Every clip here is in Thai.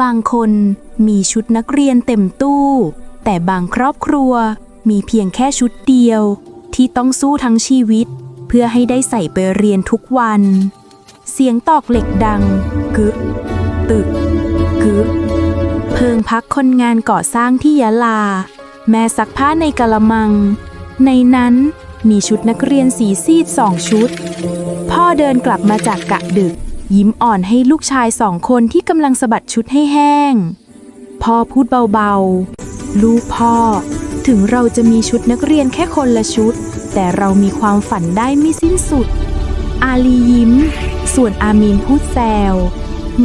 บางคนมีชุดนักเรียนเต็มตู้ แต่บางครอบครัวมีเพียงแค่ชุดเดียว ที่ต้องสู้ทั้งชีวิต เพื่อให้ได้ใส่ไปเรียนทุกวัน เสียงตอกเหล็กดัง กึก ตึก กึก เพิงพักคนงานก่อสร้างที่ยะลา แม่ซักผ้าในกะละมัง ในนั้นมีชุดนักเรียนสีซีดสองชุด พ่อเดินกลับมาจากกะดึก ยิ้มอ่อนให้ลูกชายสองคนที่กำลังสะบัดชุดให้แห้ง พ่อพูดเบาๆ ลูกพ่อ ถึงเราจะมีชุดนักเรียนแค่คนละชุด แต่เรามีความฝันได้ไม่สิ้นสุด อาลียิ้ม ส่วนอามีนพูดแซว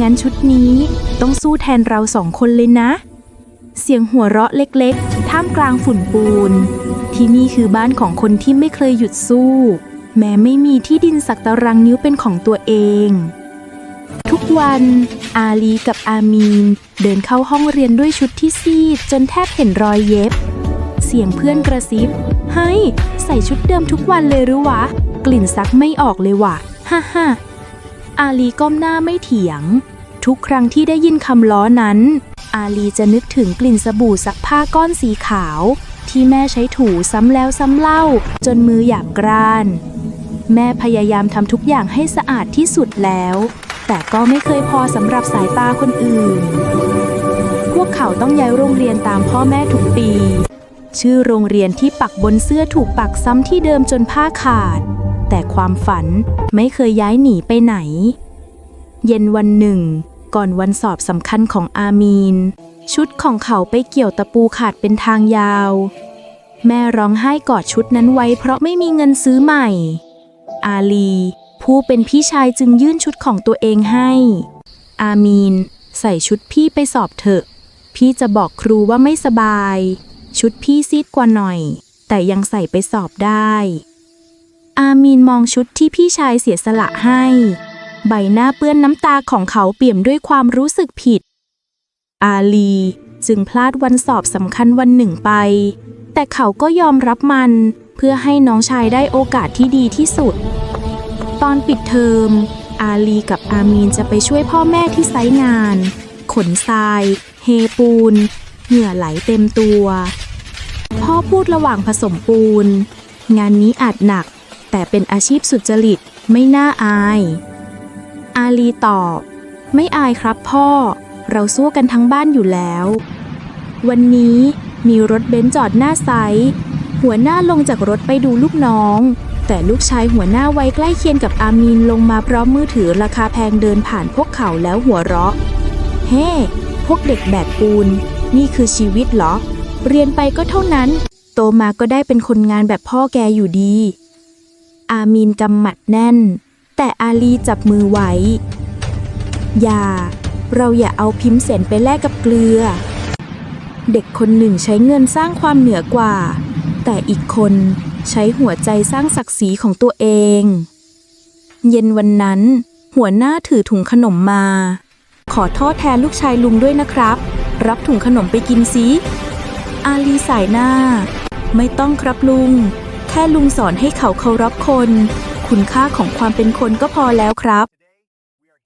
งั้นชุดนี้ต้องสู้แทนเราสองคนเลยนะ เสียงหัวเราะเล็กๆ ท่ามกลางฝุ่นปูน ที่นี่คือบ้านของคนที่ไม่เคยหยุดสู้แม้ไม่มีที่ดินสักตารางนิ้วเป็นของตัวเอง วัน อาลีกับอามีน เดินเข้าห้องเรียนด้วยชุดที่ซีด จนแทบเห็นรอยเย็บ เสียงเพื่อนกระซิบเฮ้ยใส่ชุดเดิมทุกวันเลยหรือวะ กลิ่นซักไม่ออกเลยวะฮ่าฮ่าอาลีก้มหน้าไม่เถียง ทุกครั้งที่ได้ยินคำล้อนั้น อาลีจะนึกถึงกลิ่นสบู่ซักผ้าก้อนสีขาว ที่แม่ใช้ถูซ้ำแล้วซ้ำเล่า จนมือหยาบกร้าน แม่พยายามทำทุกอย่างให้สะอาดที่สุดแล้ว แต่ก็ไม่เคยพอสำหรับสายตาคนอื่น พวกเขาต้องย้ายโรงเรียนตามพ่อแม่ทุกปี ชื่อโรงเรียนที่ปักบนเสื้อถูกปักซ้ำที่เดิมจนผ้าขาด แต่ความฝันไม่เคยย้ายหนีไปไหน เย็นวันหนึ่ง ก่อนวันสอบสำคัญของอามีน ชุดของเขาไปเกี่ยวตะปูขาดเป็นทางยาว แม่ร้องไห้กอดชุดนั้นไว้เพราะไม่มีเงินซื้อใหม่ อาลี ผู้เป็นพี่ชายจึงยื่นชุดของตัวเองให้ อามีน ใส่ชุดพี่ไปสอบเถอะ พี่จะบอกครูว่าไม่สบาย ชุดพี่ซีดกว่าหน่อย แต่ยังใส่ไปสอบได้ อามีนมองชุดที่พี่ชายเสียสละให้ ใบหน้าเปื้อนน้ำตาของเขาเปี่ยมด้วยความรู้สึกผิด อาลีจึงพลาดวันสอบสำคัญวันหนึ่งไป แต่เขาก็ยอมรับมันเพื่อให้น้องชายได้โอกาสที่ดีที่สุด ตอนปิดเทอม อาลีกับอามีนจะไปช่วยพ่อแม่ที่ไซงาน ขนทราย เฮปูน เหงื่อไหลเต็มตัว พ่อพูดระหว่างผสมปูน งานนี้อาจหนัก แต่เป็นอาชีพสุจริตไม่น่าอาย อาลีตอบ ไม่อายครับพ่อ เราสู้กันทั้งบ้านอยู่แล้ว วันนี้มีรถเบนซ์จอดหน้าไซหัวหน้าลงจากรถไปดูลูกน้อง แต่ลูกชายหัวหน้าวัยใกล้เคียงกับอามีนลงมาพร้อมมือถือราคาแพงเดินผ่านพวกเขาแล้วหัวเราะ เฮ้พวกเด็กแบกปูน นี่คือชีวิตเหรอ เรียนไปก็เท่านั้น โตมาก็ได้เป็นคนงานแบบพ่อแกอยู่ดี อามีนกำหมัดแน่น แต่อาลีจับมือไว้ อย่า เราอย่าเอาพิมพ์เสนไปแลกกับเกลือ เด็กคนหนึ่งใช้เงินสร้างความเหนือกว่า แต่อีกคน ใช้หัวใจสร้างศักดิ์ศรีของตัวเอง เย็นวันนั้น หัวหน้าถือถุงขนมมา ขอโทษแทนลูกชายลุงด้วยนะครับ รับถุงขนมไปกินสิอาลีสายหน้า ไม่ต้องครับลุง แค่ลุงสอนให้เขาเคารพคน คุณค่าของความเป็นคนก็พอแล้วครับ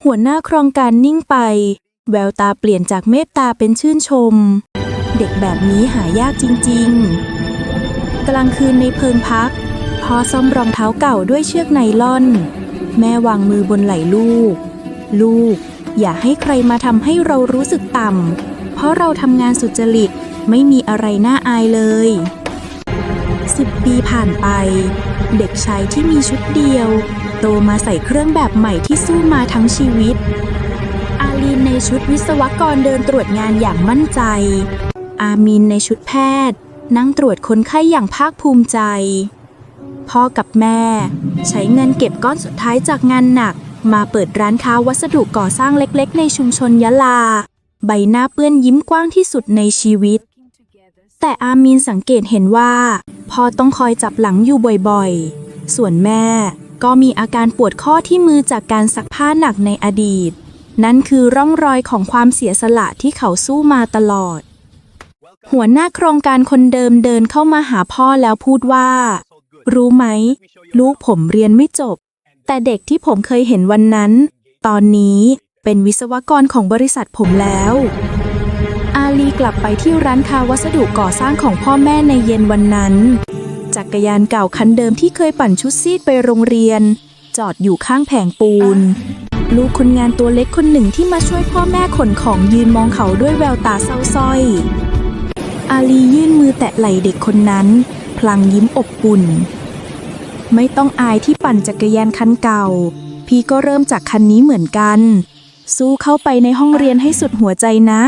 หัวหน้าโครงการนิ่งไป แววตาเปลี่ยนจากเมตตาเป็นชื่นชม เด็กแบบนี้หายากจริง ๆ กลางคืนในเพิงพักพ่อซ่อมรองเท้าเก่าด้วยเชือกไนล่อน แม่วางมือบนไหล่ลูก ลูก อย่าให้ใครมาทำให้เรารู้สึกต่ำ เพราะเราทำงานสุจริตไม่มีอะไรน่าอายเลยสิบปีผ่านไป เด็กชายที่มีชุดเดียว โตมาใส่เครื่องแบบใหม่ที่สู้มาทั้งชีวิต อาลีนในชุดวิศวกรเดินตรวจงานอย่างมั่นใจ อามินในชุดแพทย์ นั่งตรวจคนไข้อย่างภาคภูมิใจ พ่อกับแม่ ใช้เงินเก็บก้อนสุดท้ายจากงานหนัก มาเปิดร้านค้าวัสดุก่อสร้างเล็กๆ ในชุมชนยะลา ใบหน้าเปื้อนยิ้มกว้างที่สุดในชีวิต แต่อามีนสังเกตเห็นว่าพ่อต้องคอยจับหลังอยู่บ่อยๆ ส่วนแม่ก็มีอาการปวดข้อที่มือจากการซักผ้าหนักในอดีต นั่นคือร่องรอยของความเสียสละที่เขาสู้มาตลอด หัวหน้าโครงการคนเดิมเดินเข้ามาหาพ่อแล้วพูดว่า รู้ไหม ลูกผมเรียนไม่จบ แต่เด็กที่ผมเคยเห็นวันนั้น ตอนนี้เป็นวิศวกรของบริษัทผมแล้ว อาลีกลับไปที่ร้านค้าวัสดุก่อสร้างของพ่อแม่ในเย็นวันนั้น จักรยานเก่าคันเดิมที่เคยปั่นชุดซีดไปโรงเรียน จอดอยู่ข้างแผงปูน ลูกคนงานตัวเล็กคนหนึ่งที่มาช่วยพ่อแม่ขนของยืนมองเขาด้วยแววตาเศร้าส้อย อาลียื่นมือแตะไหล่เด็กคนนั้น พลางยิ้มอบอุ่น ไม่ต้องอายที่ปั่นจักรยานคันเก่า พี่ก็เริ่มจากคันนี้เหมือนกัน สู้เข้าไปในห้องเรียนให้สุดหัวใจนะ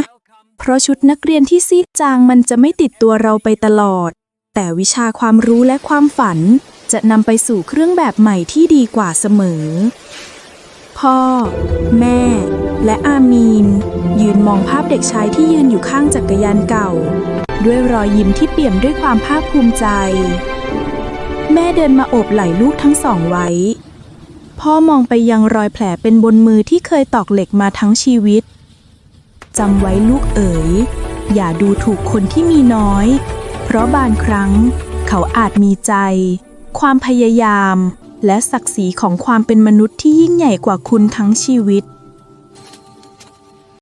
เพราะชุดนักเรียนที่ซีดจางมันจะไม่ติดตัวเราไปตลอด แต่วิชาความรู้และความฝันจะนำไปสู่เครื่องแบบใหม่ที่ดีกว่าเสมอ พ่อ แม่ และอามีน ยืนมองภาพเด็กชายที่ยืนอยู่ข้างจักรยานเก่า ด้วยรอยยิ้มที่เปี่ยมด้วยความภาคภูมิใจ แม่เดินมาโอบไหล่ลูกทั้งสองไว้ พ่อมองไปยังรอยแผลเป็นบนมือที่เคยตอกเหล็กมาทั้งชีวิตจำไว้ลูกเอ๋ย อย่าดูถูกคนที่มีน้อย เพราะบางครั้ง เขาอาจมีใจ ความพยายาม และศักดิ์ศรีของความเป็นมนุษย์ที่ยิ่งใหญ่กว่าคุณทั้งชีวิต